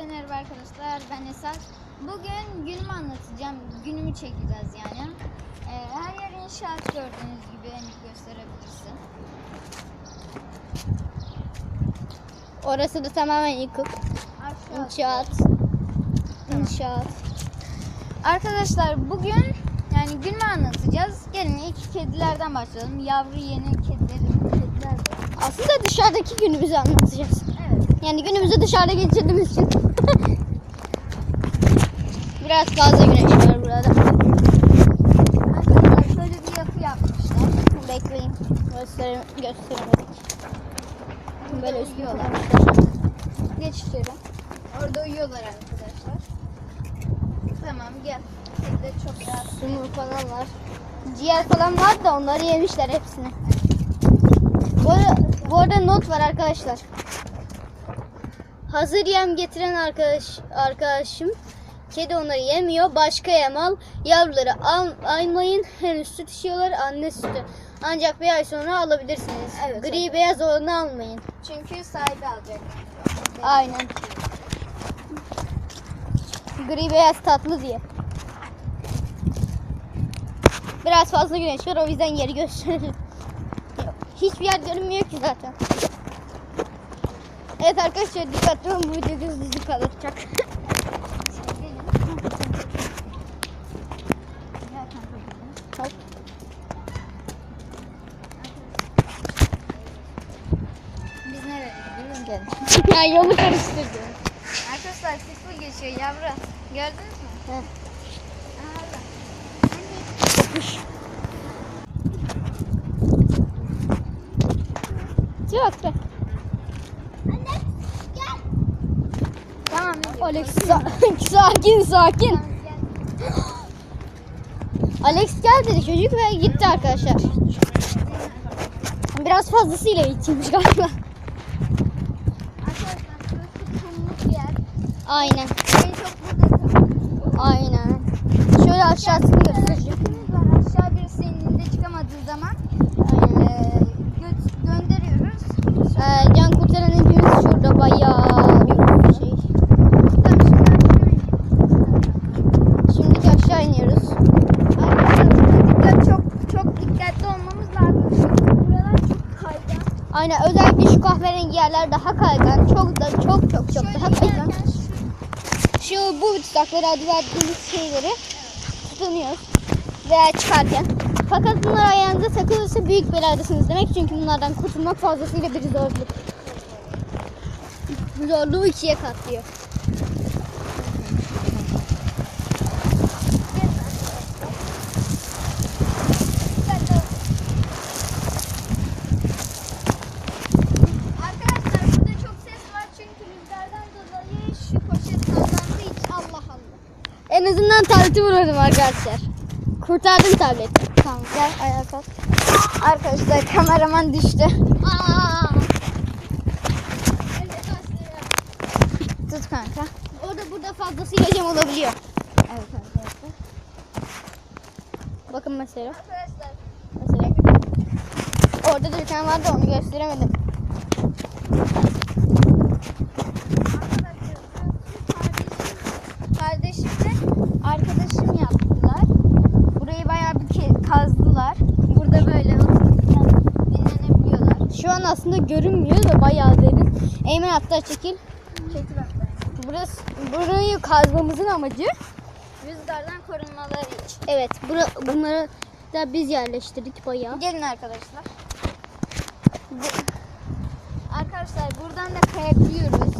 Herkese merhaba arkadaşlar. Ben Esat. Bugün günümü anlatacağım. Günümü çekeceğiz yani. Ee, her yer inşaat gördüğünüz gibi Emir gösterebilirsin. Orası da tamamen yıkık. Aşağı. İnşaat. İnşaat. Arkadaşlar bugün yani günümü anlatacağız. Gelin ilk kedilerden başlayalım. Yavru yeni kedilerim, kediler de. Aslında dışarıdaki günümüzü anlatacağız. Evet. Yani günümüzü dışarıda geçirdiğimiz için. Biraz fazla güneş var burada. Arkadaşlar şöyle bir yapı yapmışlar. Bekleyin. Gösterim, gösteremedik. Böyle uyuyorlar. Geç içeri. Orada uyuyorlar arkadaşlar. Tamam gel. Kediler çok rahat. Sumur falan var. Ciğer falan var da onları yemişler hepsini. Bu arada, bu arada not var arkadaşlar. Hazır yem getiren arkadaş arkadaşım kedi onları yemiyor. Başka yem al. Yavruları al, almayın. Henüz süt içiyorlar. Anne sütü. Ancak bir ay sonra alabilirsiniz. Evet, Gri beyaz olanı almayın. Çünkü sahibi alacak. Aynen. Gri beyaz tatlı diye. Biraz fazla güneş var o yüzden yeri gösterelim. Hiçbir yer görünmüyor ki zaten. Evet arkadaşlar dikkatli olun bu videoda hızlı kalacak. Biz nereye gidiyoruz? Gelin. ya yolu karıştırdı. Arkadaşlar Pitbull geçiyor yavru. Gördünüz mü? Orada. Çok be. Tamam. Alex sa- sakin sakin. Alex gel dedi çocuk ve gitti arkadaşlar. Biraz fazlasıyla içmiş galiba. Aynen. Aynen. Şöyle aşağısını göstereceğim. Tüpümüz var. Aşağı birisi elinde çıkamadığı zaman eee göt gönderiyoruz. Ee, can kurtaran hepimiz şurada bayağı bir şey. Tamam, şimdi aşağı inelim. Şimdiki aşağı iniyoruz. Arkadaşlar dikkat çok çok dikkatli olmamız lazım. Çünkü buralar çok kaygan. Aynen özellikle şu kahverengi yerler daha kaygan. Çok da çok çok çok daha kaygan. Şu bu tutakları adı verdiğimiz şeyleri tutunuyoruz veya çıkarken. Fakat bunlar ayağınıza takılırsa büyük beladasınız demek. Çünkü bunlardan kurtulmak fazlasıyla bir zorluk. Zorluğu ikiye katlıyor. Arkadaşlar burada çok ses var çünkü rüzgardan dolayı şu poşet sallandığı için Allah Allah. Azından tableti vuralım arkadaşlar. Kurtardım tableti. Tamam gel ayağa kalk. Arkadaşlar kameraman düştü. Aa! Tut kanka. Orada burada fazlasıyla cam olabiliyor. Evet arkadaşlar. Bakın mesela. Arkadaşlar Mesela. Orada tane vardı onu gösteremedim. Kardeşimle arkadaşım yaptılar. Burayı bayağı bir ke- kazdılar. Burada böyle oturup dinlenebiliyorlar. Şu an aslında görünmüyor da bayağı derin. Eymen hatta çekil. Çekil hatta. Burası, burayı kazmamızın amacı. Rüzgardan korunmaları için. Evet bura, bunları da biz yerleştirdik bayağı. Gelin arkadaşlar. Arkadaşlar buradan da kayabiliyoruz.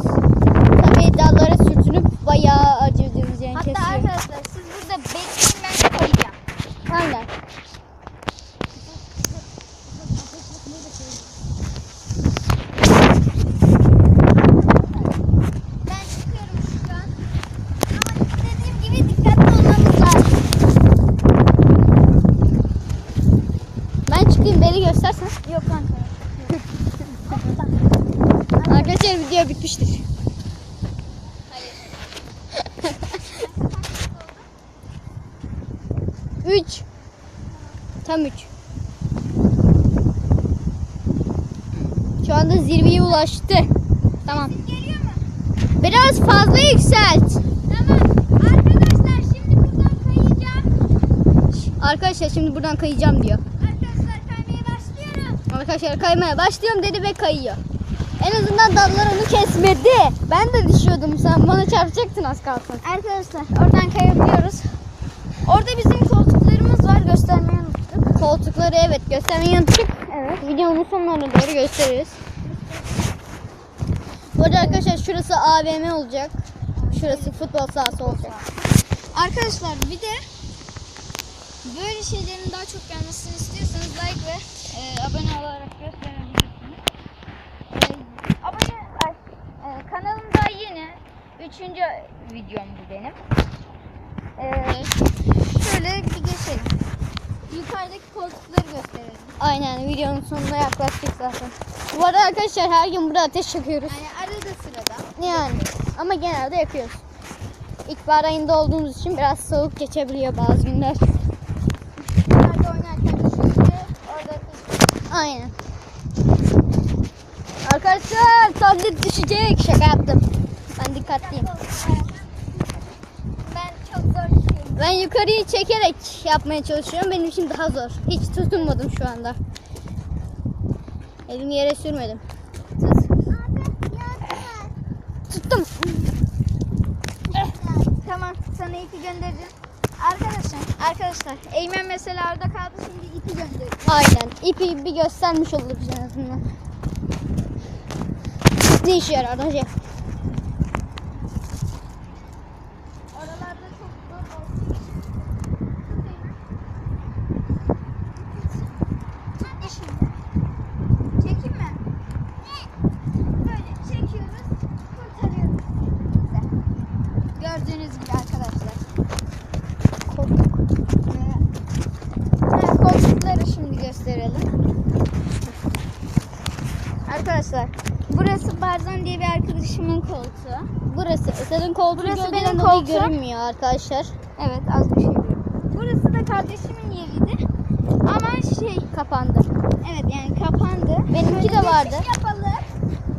3. Tam 3. Şu anda zirveye ulaştı. Tamam. Biraz fazla yükselt. Arkadaşlar şimdi buradan kayacağım. Arkadaşlar şimdi buradan kayacağım diyor. Arkadaşlar kaymaya başlıyorum. Arkadaşlar kaymaya başlıyorum dedi ve kayıyor. En azından dallar onu kesmedi. Ben de düşüyordum sen bana çarpacaktın az kalsın. Arkadaşlar oradan kayabiliyoruz. Orada bizim koltuk göstermeyi unuttuk. Koltukları evet göstermeyi unuttuk. Evet. Videonun sonlarına doğru gösteririz. Bu arada arkadaşlar şurası AVM olacak. Şurası futbol sahası olacak. Arkadaşlar bir de böyle şeylerin daha çok gelmesini istiyorsanız like ve e, abone olarak gösterebilirsiniz. E, abone e, kanalım daha yeni. Üçüncü videom bu benim. E, şöyle bir geçelim. Yukarıdaki koltukları gösterelim. Aynen videonun sonuna yaklaştık zaten. Bu arada arkadaşlar her gün burada ateş yakıyoruz. Yani arada sırada. Yani ama genelde yakıyoruz. İlkbahar ayında olduğumuz için biraz soğuk geçebiliyor bazı günler. Yukarıda oynarken şöyle orada Aynen. Arkadaşlar tablet düşecek. Şaka yaptım. Ben dikkatliyim. Ben çok zor tutuyorum. Ben yukarıyı çekerek yapmaya çalışıyorum. Benim için daha zor. Hiç tutunmadım şu anda. Elimi yere sürmedim. Tuttum. Tamam sana ipi göndereceğim. Arkadaşlar, arkadaşlar Eymen mesela orada kaldı şimdi ipi göndereceğim. Aynen. İpi bir göstermiş oluruz en azından. Ne işe yarar hocam? Oralarda çok zor olduğu için. Tut şimdi. Çekeyim mi? Böyle çekiyoruz, kurtarıyoruz. Güzel. Gördüğünüz gibi arkadaşlar. Koltuk. Evet, koltukları şimdi gösterelim. Arkadaşlar, burası Barzan diye bir arkadaşımın koltuğu. Burası Eser'in koltuğu Burası benim koltuğum. görünmüyor arkadaşlar. Evet, az bir şey görüyorum. Burası da kardeşimin yeriydi. Ama şey, Kapandı. evet yani kapandı. Benimki Şöyle de vardı. yapalım.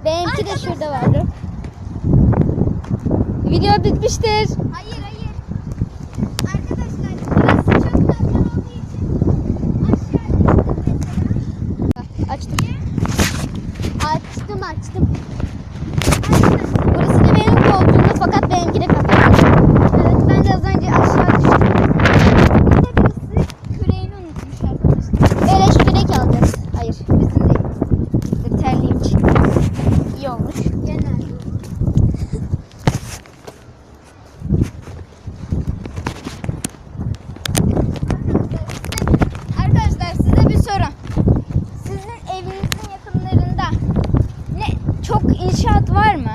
Benimki de şurada vardı. Video bitmiştir. Hayır, hayır. Arkadaşlar, burası çok taşan olduğu için aşağı indim mesela. Açtım. Açtım açtım. Arkadaşlar, Burası da benim koltuğumda fakat benimki de kapandı. Evet ben de az önce aşağı düştüm. Bir de birisi küreğini unutmuş arkadaşlar. Beleş kürek alacağız. Hayır. Bizim değil. Dur terliğim çıktı. iyi olmuş. Genel. Arkadaşlar size bir soru. Sizin evinizin yakınlarında ne çok inşaat var mı?